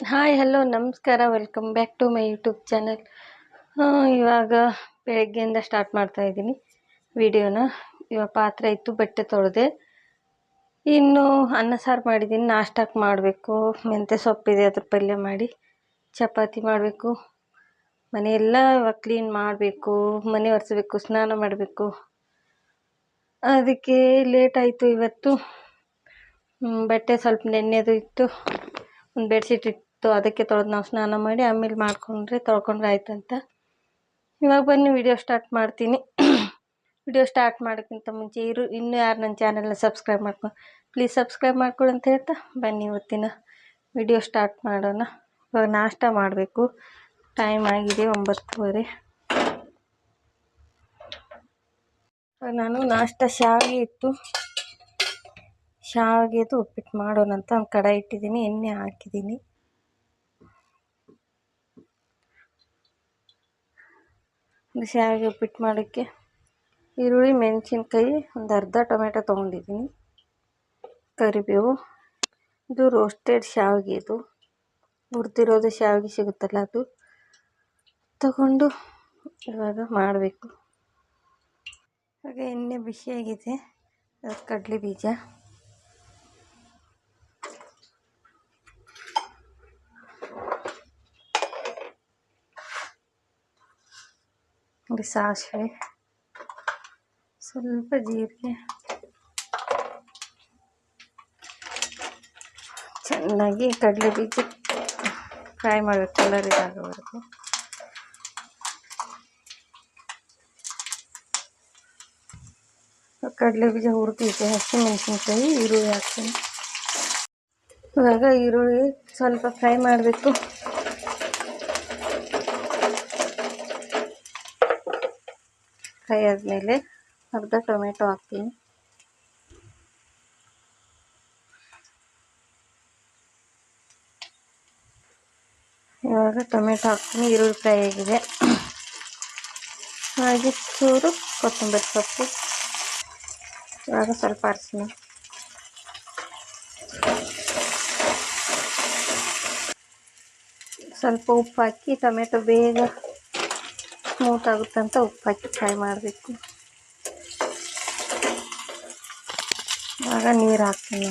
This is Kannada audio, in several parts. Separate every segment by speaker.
Speaker 1: ಹಾಯ್ ಹಲೋ ನಮಸ್ಕಾರ. Welcome back to my YouTube channel ಇವಾಗ ಬೆಳಗ್ಗೆಯಿಂದ ಸ್ಟಾರ್ಟ್ ಮಾಡ್ತಾ ಇದ್ದೀನಿ ವಿಡಿಯೋನ ಇವಾಗ ಪಾತ್ರೆ ಇತ್ತು, ಬಟ್ಟೆ ತೊಳೆದೆ. ಇನ್ನು ಅನ್ನ ಸಾರು ಮಾಡಿದ್ದೀನಿ. ನಾಷ್ಟಕ್ಕೆ ಮಾಡಬೇಕು. ಮೆಂತ್ಯ ಸೊಪ್ಪಿದೆ ಅದ್ರ ಪಲ್ಯ ಮಾಡಿ ಚಪಾತಿ ಮಾಡಬೇಕು. ಮನೆಯೆಲ್ಲ ಇವಾಗ ಕ್ಲೀನ್ ಮಾಡಬೇಕು. ಮನೆ ಒರೆಸ್ಬೇಕು, ಸ್ನಾನ ಮಾಡಬೇಕು. ಅದಕ್ಕೆ ಲೇಟ್ ಆಯಿತು ಇವತ್ತು. ಬಟ್ಟೆ ಸ್ವಲ್ಪ ನೆನ್ನೆದು ಇತ್ತು. ಒಂದು ಬೆಡ್ಶೀಟ್ ಇತ್ತು ಅದಕ್ಕೆ ತೊಳೆದು ನಾವು ಸ್ನಾನ ಮಾಡಿ ಆಮೇಲೆ ಮಾಡ್ಕೊಂಡ್ರೆ ತೊಳ್ಕೊಂಡ್ರೆ ಆಯ್ತಂತ. ಇವಾಗ ಬನ್ನಿ ವಿಡಿಯೋ ಸ್ಟಾರ್ಟ್ ಮಾಡ್ತೀನಿ. ವಿಡಿಯೋ ಸ್ಟಾರ್ಟ್ ಮಾಡೋಕ್ಕಿಂತ ಮುಂಚೆ ಇರು, ಇನ್ನೂ ಯಾರು ನನ್ನ ಚಾನಲ್ನ ಸಬ್ಸ್ಕ್ರೈಬ್ ಮಾಡ್ಕೊಂಡು ಪ್ಲೀಸ್ ಸಬ್ಸ್ಕ್ರೈಬ್ ಮಾಡ್ಕೊಳ್ಳಿ ಅಂತ ಹೇಳ್ತಾ ಬನ್ನಿ ಇವತ್ತಿನ ವಿಡಿಯೋ ಸ್ಟಾರ್ಟ್ ಮಾಡೋಣ. ಇವಾಗ ನಾಷ್ಟ ಮಾಡಬೇಕು. ಟೈಮ್ ಆಗಿದೆ ಒಂಬತ್ತುವರೆ. ನಾನು ನಾಷ್ಟ ಶಾವಿಗೆ ಇತ್ತು. ಶಾವಿಗೆದು ಉಪ್ಪಿಟ್ಟು ಮಾಡೋಣ ಅಂತ ಒಂದು ಕಡಾಯಿ ಇಟ್ಟಿದ್ದೀನಿ, ಎಣ್ಣೆ ಹಾಕಿದ್ದೀನಿ. ಶಾವಿಗೆ ಉಪ್ಪಿಟ್ಟು ಮಾಡೋಕ್ಕೆ ಈರುಳ್ಳಿ, ಮೆಣಸಿನ್ಕಾಯಿ, ಒಂದು ಅರ್ಧ ಟೊಮೆಟೊ ತೊಗೊಂಡಿದ್ದೀನಿ. ಕರಿಬೇವು, ಇದು ರೋಸ್ಟೆಡ್ ಶಾವಿಗೆ ಇದು. ಹುರ್ದಿರೋದು ಶಾವಿಗೆ ಸಿಗುತ್ತಲ್ಲ ಅದು. ತಗೊಂಡು ಇವಾಗ ಮಾಡಬೇಕು. ಹಾಗೆ ಎಣ್ಣೆ ಬಿಸಿಯಾಗಿದೆ. ಕಡಲೆ ಬೀಜ. ಸಾಸಿವೆ ಸ್ವಲ್ಪ ಜೀರಿಗೆ ಚೆನ್ನಾಗಿ ಕಡಲೆ ಬೀಜ ಫ್ರೈ ಮಾಡಬೇಕು ಕಲರ್ ಇದಾಗೋವರೆಗೂ ಕಡಲೆ ಬೀಜ ಹುರಿದಿದೆ ಹಸಿಮೆಣಸಿನ್ಕಾಯಿ ಈರುಳ್ಳಿ ಹಾಕ್ತೀನಿ ಇವಾಗ ಈರುಳ್ಳಿ ಸ್ವಲ್ಪ ಫ್ರೈ ಮಾಡಬೇಕು ಫ್ರೈ ಆದಮೇಲೆ ಅರ್ಧ ಟೊಮೆಟೊ ಹಾಕ್ತೀನಿ ಇವಾಗ ಟೊಮೆಟೊ ಹಾಕ್ತೀನಿ ಈರುಳ್ಳಿ ಫ್ರೈ ಆಗಿದೆ ಹಾಗೆ ಚೂರು ಕೊತ್ತಂಬರಿ ಸೊಪ್ಪು ಇವಾಗ ಸ್ವಲ್ಪ ಅರಿಶಿನ ಸ್ವಲ್ಪ ಉಪ್ಪು ಹಾಕಿ ಟೊಮೆಟೊ ಬೇಗ ಸ್ಮೂತ್ ಆಗುತ್ತಂತ ಉಪ್ಪು ಹಾಕಿ ಫ್ರೈ ಮಾಡಬೇಕು. ಆಗ ನೀರು ಹಾಕ್ತೀನಿ.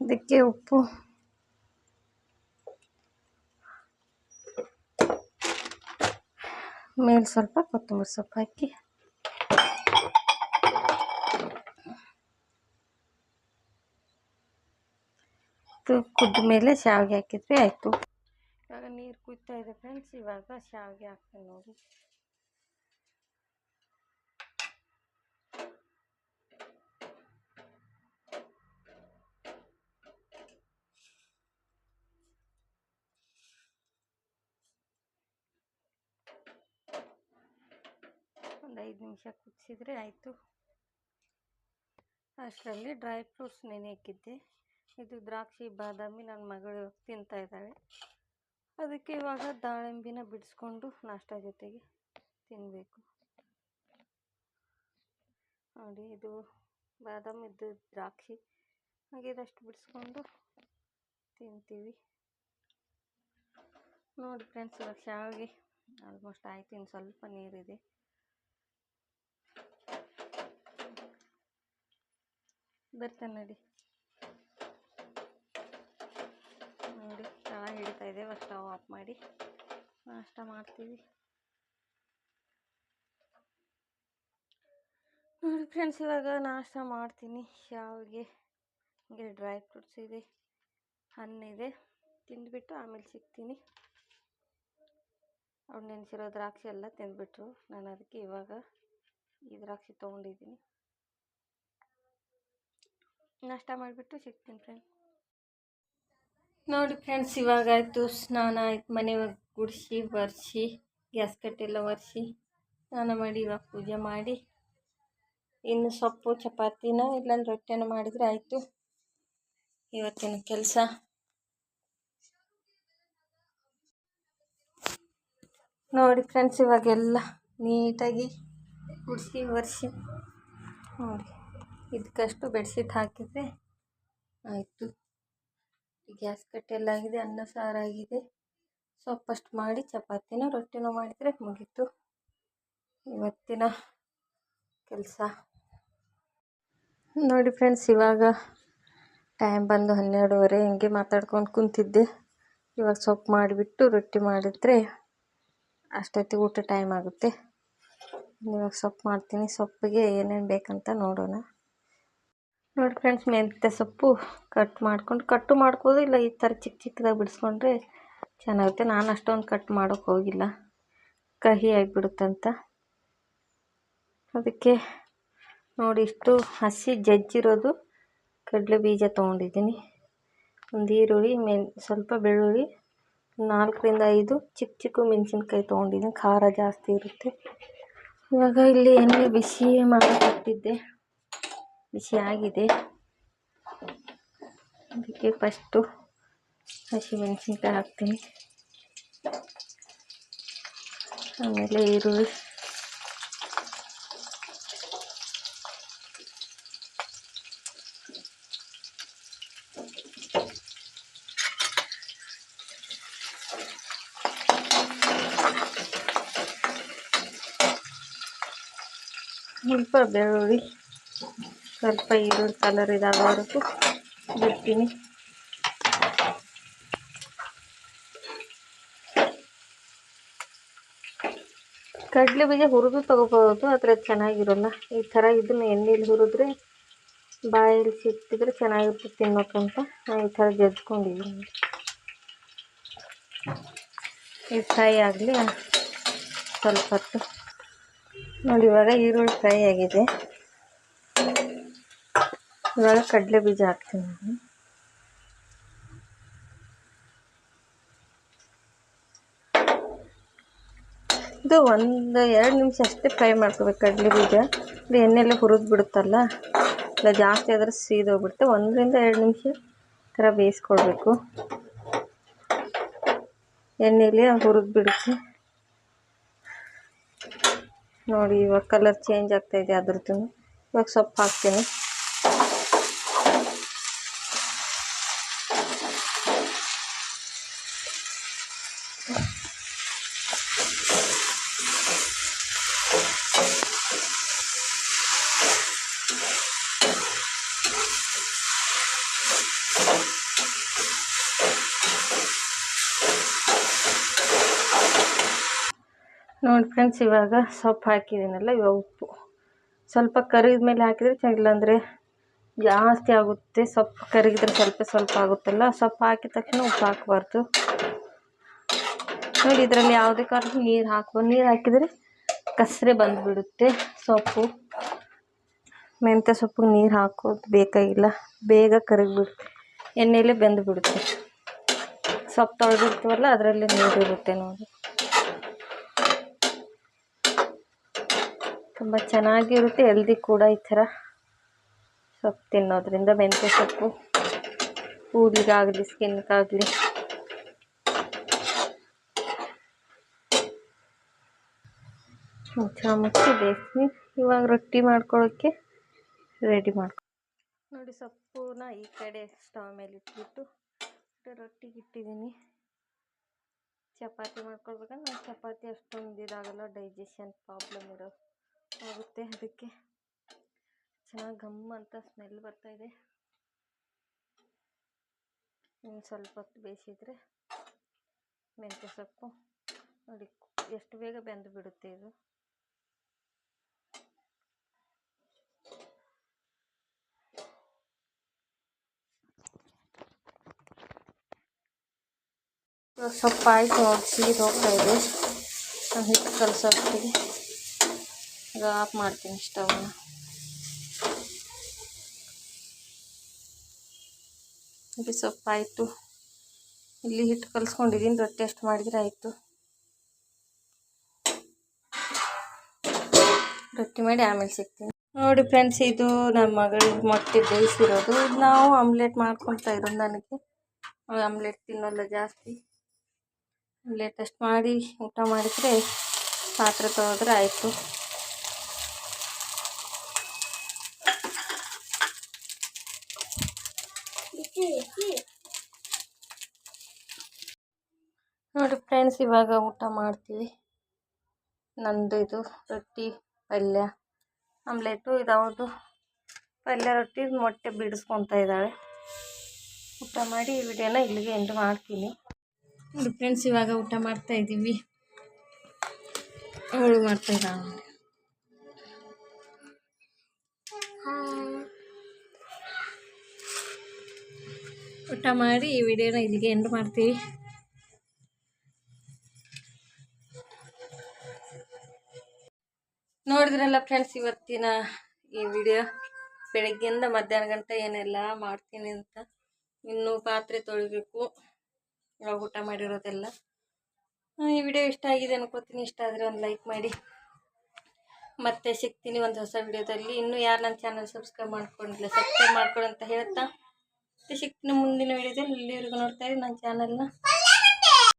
Speaker 1: ಇದಕ್ಕೆ ಉಪ್ಪು. ಮೇಲೆ ಸ್ವಲ್ಪ ಕೊತ್ತಂಬರಿ ಸೊಪ್ಪು ಹಾಕಿ. ಇದು ಕುದ್ದ ಮೇಲೆ ಶಾವಿಗೆ ಹಾಕಿದ್ರೆ ಆಯಿತು ಇವಾಗ ನೀರು ಕುಯ್ತಾ ಇದೆ ಫ್ರೆಂಡ್ಸ್ ಇವಾಗ ಶಾವಿಗೆ ಹಾಕ್ತೀನಿ ನೋಡಿ ಒಂದು ಐದು ನಿಮಿಷ ಕುದಿಸಿದ್ರೆ ಆಯಿತು ಅಷ್ಟರಲ್ಲಿ ಡ್ರೈ ಫ್ರೂಟ್ಸ್ ನೆನೆ ಹಾಕಿದ್ದೆ ಇದು ದ್ರಾಕ್ಷಿ, ಬಾದಾಮಿ ನನ್ನ ಮಗಳು ತಿಂತಾ ಇದ್ದಾಳೆ. ಅದಕ್ಕೆ ಇವಾಗ ದಾಳಿಂಬಿನ ಬಿಡಿಸ್ಕೊಂಡು ನಾಷ್ಟ ಜೊತೆಗೆ ತಿನ್ನಬೇಕು ನೋಡಿ, ಇದು ಬಾದಾಮಿದ್ದು ದ್ರಾಕ್ಷಿ. ಹಾಗೆ ಇದಷ್ಟು ಬಿಡಿಸ್ಕೊಂಡು ತಿಂತೀವಿ. ನೋಡಿ ಫ್ರೆಂಡ್ಸ್, ಇವಾಗ ಶಾವಿಗೆ ಆಲ್ಮೋಸ್ಟ್ ಆಯ್ತು, ಇನ್ನು ಸ್ವಲ್ಪ ನೀರಿದೆ. ಬರ್ತಾನೆ ನೋಡಿ ನೋಡಿ. ಹಿಡಿತಾ ಇದೆ. ಸ್ಟವ್ ಆಫ್ ಮಾಡಿ ನಾಷ್ಟ ಮಾಡ್ತೀವಿ. ನೋಡಿ ಫ್ರೆಂಡ್ಸ್ ಇವಾಗ ನಾಷ್ಟ ಮಾಡ್ತೀನಿ. ಶಾವಿಗೆ, ಹೀಗೆ ಡ್ರೈ ಫ್ರೂಟ್ಸ್ ಇದೆ. ಹಣ್ಣಿದೆ ತಿಂದುಬಿಟ್ಟು ಆಮೇಲೆ ಸಿಗ್ತೀನಿ. ಅವ್ರು ನೆನೆಸಿರೋ ದ್ರಾಕ್ಷಿ ಎಲ್ಲ ತಿಂದುಬಿಟ್ರು. ನಾನು ಅದಕ್ಕೆ ಇವಾಗ ಈ ದ್ರಾಕ್ಷಿ ತೊಗೊಂಡಿದ್ದೀನಿ. ನಾಷ್ಟ ಮಾಡಿಬಿಟ್ಟು ಸಿಗ್ತೀನಿ ಫ್ರೆಂಡ್ ನೋಡಿ ಫ್ರೆಂಡ್ಸ್ ಇವಾಗ ಆಯಿತು ಸ್ನಾನ ಆಯ್ತು. ಮನೆ ಗುಡಿಸಿ ಒರೆಸಿ ಗ್ಯಾಸ್ ಕಟ್ಟೆಲ್ಲ ಒರೆಸಿ, ಸ್ನಾನ ಮಾಡಿ, ಇವಾಗ ಪೂಜೆ ಮಾಡಿ. ಇನ್ನು ಸೊಪ್ಪು, ಚಪಾತಿನ ಇಲ್ಲಾಂದ್ರೆ ರೊಟ್ಟಿನ ಮಾಡಿದರೆ ಆಯಿತು. ಇವತ್ತಿನ ಕೆಲಸ. ನೋಡಿ ಫ್ರೆಂಡ್ಸ್, ಇವಾಗೆಲ್ಲ ನೀಟಾಗಿ ಗುಡಿಸಿ, ಒರೆಸಿ, ನೋಡಿ. ಇದಕ್ಕಷ್ಟು ಬೆಡ್ಶೀಟ್ ಹಾಕಿದರೆ ಆಯಿತು. ಗ್ಯಾಸ್ ಕಟ್ಟೆಲ್ಲಾಗಿದೆ ಅನ್ನ ಸಾರಾಗಿದೆ ಫಸ್ಟ್ ಮಾಡಿ ಚಪಾತಿನ, ರೊಟ್ಟಿನೋ ಮಾಡಿದರೆ ಮುಗೀತು. ಇವತ್ತಿನ ಕೆಲಸ. ನೋಡಿ ಫ್ರೆಂಡ್ಸ್ ಇವಾಗ ಟೈಮ್ ಬಂದು ಹನ್ನೆರಡುವರೆ. ಹಿಂಗೆ ಮಾತಾಡ್ಕೊಂಡು ಕುಂತಿದ್ದೆ. ಇವಾಗ ಸೊಪ್ಪು ಮಾಡಿಬಿಟ್ಟು ರೊಟ್ಟಿ ಮಾಡಿದರೆ ಅಷ್ಟೊತ್ತಿಗೆ ಊಟ ಟೈಮ್ ಆಗುತ್ತೆ. ಇವಾಗ ಸೊಪ್ಪು ಮಾಡ್ತೀನಿ. ಸೊಪ್ಪಿಗೆ ಏನೇನು ಬೇಕಂತ ನೋಡೋಣ. ನೋಡಿ ಫ್ರೆಂಡ್ಸ್ ಮೆಂತ್ಯ ಸೊಪ್ಪು ಕಟ್ ಮಾಡ್ಕೊಂಡು ಕಟ್ಟು ಮಾಡ್ಕೋದು ಇಲ್ಲ, ಈ ಥರ ಚಿಕ್ಕ ಚಿಕ್ಕದಾಗಿ ಬಿಡಿಸ್ಕೊಂಡ್ರೆ ಚೆನ್ನಾಗುತ್ತೆ. ನಾನು ಅಷ್ಟೊಂದು ಕಟ್ ಮಾಡೋಕೆ ಹೋಗಿಲ್ಲ. ಕಹಿ ಆಗಿಬಿಡುತ್ತಂತ. ಅದಕ್ಕೆ ನೋಡಿ ಇಷ್ಟು ಹಸಿ ಜಜ್ಜಿರೋದು ಕಡಲೆ ಬೀಜ ತೊಗೊಂಡಿದ್ದೀನಿ. ಒಂದು ಈರುಳ್ಳಿ ಮೆಣ್ ಸ್ವಲ್ಪ ಬೆಳ್ಳುಳ್ಳಿ, ನಾಲ್ಕರಿಂದ ಐದು ಚಿಕ್ಕ ಚಿಕ್ಕ ಮೆಣಸಿನ್ಕಾಯಿ ತೊಗೊಂಡಿದ್ದೀನಿ. ಖಾರ ಜಾಸ್ತಿ ಇರುತ್ತೆ. ಇವಾಗ ಇಲ್ಲಿ ಎಣ್ಣೆ ಬಿಸಿ ಮಾಡಕ್ಕಿಟ್ಟಿದ್ದೆ ಬಿಸಿ ಆಗಿದೆ ಅದಕ್ಕೆ ಫಸ್ಟು ಹಸಿಮೆಣಸಿನ್ಕಾಯಿ ಹಾಕ್ತೀನಿ. ಆಮೇಲೆ ಈರುಳ್ಳಿ. ಸ್ವಲ್ಪ ಬೆಳ್ಳುಳ್ಳಿ. ಸ್ವಲ್ಪ ಈರುಳ್ಳಿ ಕಲರ್ ಇದಾಗೋವರೆಗೂ ಬಿಡ್ತೀನಿ. ಕಡಲೆ ಬೀಜ ಹುರಿದು ತಗೋಬೋದು ಆದರೆ ಚೆನ್ನಾಗಿರೋಲ್ಲ. ಈ ಥರ ಇದನ್ನು ಎಣ್ಣೆಲಿ ಹುರಿದ್ರೆ ಬಾಯಲ್ಲಿ ಸಿಕ್ಕಿದ್ರೆ ಚೆನ್ನಾಗಿರುತ್ತೆ ತಿನ್ನೋಕ್ಕಂತ ನಾನು ಈ ಥರ ಜಜ್ಕೊಂಡಿದ್ದೀನಿ. ಈ ಫ್ರೈ ಆಗಲಿ ಸ್ವಲ್ಪ ಹೊತ್ತು. ನೋಡಿ, ಇವಾಗ ಈರುಳ್ಳಿ ಫ್ರೈ ಆಗಿದೆ. ಇವಾಗ ಕಡಲೆ ಬೀಜ ಹಾಕ್ತೀನಿ. ನಾನು ಇದು ಒಂದು ಎರಡು ನಿಮಿಷ ಅಷ್ಟೇ ಫ್ರೈ ಮಾಡ್ಕೋಬೇಕು ಕಡಲೆ ಬೀಜ. ಇದು ಎಣ್ಣೆಲ್ಲ ಹುರಿದು ಬಿಡುತ್ತಲ್ಲ, ಇಲ್ಲ ಜಾಸ್ತಿ ಆದರೆ ಸೀದೋಗ್ಬಿಡುತ್ತೆ ಒಂದರಿಂದ ಎರಡು ನಿಮಿಷ ಥರ ಬೇಯಿಸ್ಕೊಳ್ಬೇಕು ಎಣ್ಣೆಲಿ ಹುರಿದು ಬಿಡುತ್ತೆ. ನೋಡಿ ಇವಾಗ ಕಲರ್ ಚೇಂಜ್ ಆಗ್ತಾ ಇದೆ ಅದ್ರದ್ದು. ಇವಾಗ ಸೊಪ್ಪು ಹಾಕ್ತೀನಿ. ನೋಡಿ ಫ್ರೆಂಡ್ಸ್, ಇವಾಗ ಸೊಪ್ಪು ಹಾಕಿದ್ದೀನಲ್ಲ, ಇವಾಗ ಉಪ್ಪು. ಸ್ವಲ್ಪ ಕರಿದ ಮೇಲೆ ಹಾಕಿದರೆ ಇಲ್ಲಾಂದರೆ ಜಾಸ್ತಿ ಆಗುತ್ತೆ ಸೊಪ್ಪು. ಕರಗಿದ್ರೆ ಸ್ವಲ್ಪ ಸ್ವಲ್ಪ ಆಗುತ್ತಲ್ಲ, ಸೊಪ್ಪು ಹಾಕಿದ ತಕ್ಷಣ ಉಪ್ಪು ಹಾಕಬಾರ್ದು. ನೋಡಿ, ಇದರಲ್ಲಿ ಯಾವುದೇ ಕಾರಣಕ್ಕೂ ನೀರು ಹಾಕ್ಬೋದು ನೀರು ಹಾಕಿದರೆ ಕಸರೆ ಬಂದುಬಿಡುತ್ತೆ ಸೊಪ್ಪು. ಮೆಂತ್ಯ ಸೊಪ್ಪಿಗೆ ನೀರು ಹಾಕೋದು ಬೇಕಾಗಿಲ್ಲ, ಬೇಗ ಕರಗಿಬಿಡುತ್ತೆ, ಎಣ್ಣೆಯಲ್ಲೇ ಬೆಂದುಬಿಡುತ್ತೆ. ಸೊಪ್ಪು ತೊಳೆದಿರ್ತೀವಲ್ಲ, ಅದರಲ್ಲಿ ನೀರು ಇರುತ್ತೆ ನೋಡಿ. ತುಂಬ ಚೆನ್ನಾಗಿರುತ್ತೆ ಹೆಲ್ದಿ ಕೂಡ ಈ ಥರ ಸೊಪ್ಪು ತಿನ್ನೋದ್ರಿಂದ. ಮೆಂತ್ಯ ಸೊಪ್ಪು ಕೂದಲಿಗಾಗಲಿ ಸ್ಕಿನ್ಗಾಗಲಿ ಮುಚ್ಚ ಮುಚ್ಚಿ ಇವಾಗ ರೊಟ್ಟಿ ಮಾಡ್ಕೊಳ್ಳೋಕ್ಕೆ ರೆಡಿ ಮಾಡ್ಕೊ ನೋಡಿ ಸೊಪ್ಪುನ ಈ ಕಡೆ ಸ್ಟವ್ ಮೇಲೆ ಇಟ್ಬಿಟ್ಟು ರೊಟ್ಟಿಗೆ ಇಟ್ಟಿದ್ದೀನಿ. ಚಪಾತಿ ಮಾಡ್ಕೊಳ್ಬೇಕಂದ್ರೆ ಚಪಾತಿ ಅಷ್ಟೊಂದು ಇದಾಗಲ್ಲ ಡೈಜೆಷನ್ ಪ್ರಾಬ್ಲಮ್ ಇರೋ ಆಗುತ್ತೆ ಅದಕ್ಕೆ. ಚೆನ್ನಾಗಿ ಘಮ್ ಅಂತ ಸ್ಮೆಲ್ ಬರ್ತಾಯಿದೆ ಇನ್ನು ಸ್ವಲ್ಪ ಹೊತ್ತು ಬೇಯಿಸಿದರೆ ಮೆಂತ್ಯ ಸೊಪ್ಪು. ನೋಡಿ ಎಷ್ಟು ಬೇಗ ಬೆಂದು ಬಿಡುತ್ತೆ ಇದು. ಸೊಪ್ಪು ಆಯಿತು ನೋಡಿ ಸೀದ್ ಹೋಗ್ತಾ ಇದೆ. ನಾನು ಹಿಟ್ಟು ಕಲಸೋಷ್ಟಿಗೆ. ಈಗ ಆಫ್ ಮಾಡ್ತೀನಿ ಸ್ಟವ್ ಇದು ಸೊಪ್ಪು ಆಯಿತು ಇಲ್ಲಿ ಹಿಟ್ಟು ಕಲಿಸ್ಕೊಂಡಿದ್ದೀನಿ. ರೊಟ್ಟಿ ಅಷ್ಟು ಮಾಡಿದರೆ ಆಯಿತು. ರೊಟ್ಟಿ ಮಾಡಿ ಆಮೇಲೆ ಸಿಗ್ತೀನಿ. ನೋಡಿ ಫ್ರೆಂಡ್ಸ್, ಇದು ನನ್ನ ಮಗಳಿಗೆ ಮೊಟ್ಟೆ ಬೇಯಿಸಿರೋದು. ಇದು ನಾವು ಆಮ್ಲೆಟ್ ಮಾಡ್ಕೊತಾ ಇರೋದು ನನಗೆ. ಆಮ್ಲೆಟ್ ತಿನ್ನೋಲ್ಲ ಜಾಸ್ತಿ. ಲೇಟೆಸ್ಟ್ ಮಾಡಿ, ಊಟ ಮಾಡಿದರೆ ಪಾತ್ರೆ ತೊಳೆದ್ರೆ ಆಯಿತು. ನೋಡಿ ಫ್ರೆಂಡ್ಸ್ ಇವಾಗ ಊಟ ಮಾಡ್ತೀವಿ. ನಂದು ಇದು ರೊಟ್ಟಿ ಪಲ್ಯ, ಆಮ್ಲೆಟು ಇದಾವುದು ಪಲ್ಯ, ರೊಟ್ಟಿ, ಮೊಟ್ಟೆ ಬಿಡಿಸ್ಕೊತಾ ಇದ್ದಾಳೆ. ಊಟ ಮಾಡಿ ಈ ವಿಡಿಯೋನ ಇಲ್ಲಿಗೆ ಎಂಟು ಮಾಡ್ತೀನಿ. ನೋಡಿ ಫ್ರೆಂಡ್ಸ್ ಇವಾಗ ಊಟ ಮಾಡ್ತಾ ಇದ್ದೀವಿ ಅವಳು ಮಾಡ್ತಾ ಇದ್ದಾವೆ ಊಟ ಮಾಡಿ ಈ ವಿಡಿಯೋನ ಇಲ್ಲಿಗೆ ಎಂಡ್ ಮಾಡ್ತೀವಿ. ನೋಡಿದ್ರಲ್ಲ ಫ್ರೆಂಡ್ಸ್ ಇವತ್ತಿನ ಈ ವಿಡಿಯೋ? ಬೆಳಗ್ಗೆಯಿಂದ ಮಧ್ಯಾಹ್ನ ಗಂಟೆ ಏನೆಲ್ಲ ಮಾಡ್ತೀನಿ ಅಂತ. ಇನ್ನೂ ಪಾತ್ರೆ ತೊಳಿಬೇಕು. ಇವಾಗ ಊಟ ಮಾಡಿರೋದೆಲ್ಲ. ಈ ವಿಡಿಯೋ ಇಷ್ಟ ಆಗಿದೆ ಅನ್ಕೋತೀನಿ. ಇಷ್ಟ ಆದರೆ ಒಂದು ಲೈಕ್ ಮಾಡಿ. ಮತ್ತೆ ಸಿಗ್ತೀನಿ ಒಂದು ಹೊಸ ವಿಡಿಯೋದಲ್ಲಿ ಇನ್ನೂ ಯಾರು ನನ್ನ ಚಾನಲ್ ಸಬ್ಸ್ಕ್ರೈಬ್ ಮಾಡ್ಕೊಂಡಿಲ್ಲ ಸಬ್ಸ್ಕ್ರೈಬ್ ಅಂತ ಹೇಳ್ತಾ. ಮತ್ತೆ ಸಿಗ್ತೀನಿ ಮುಂದಿನ ವಿಡಿಯೋದಲ್ಲಿ ಇಲ್ಲಿವರೆಗೂ ನೋಡ್ತಾ ಇರಿ ನನ್ನ ಚಾನಲ್ನ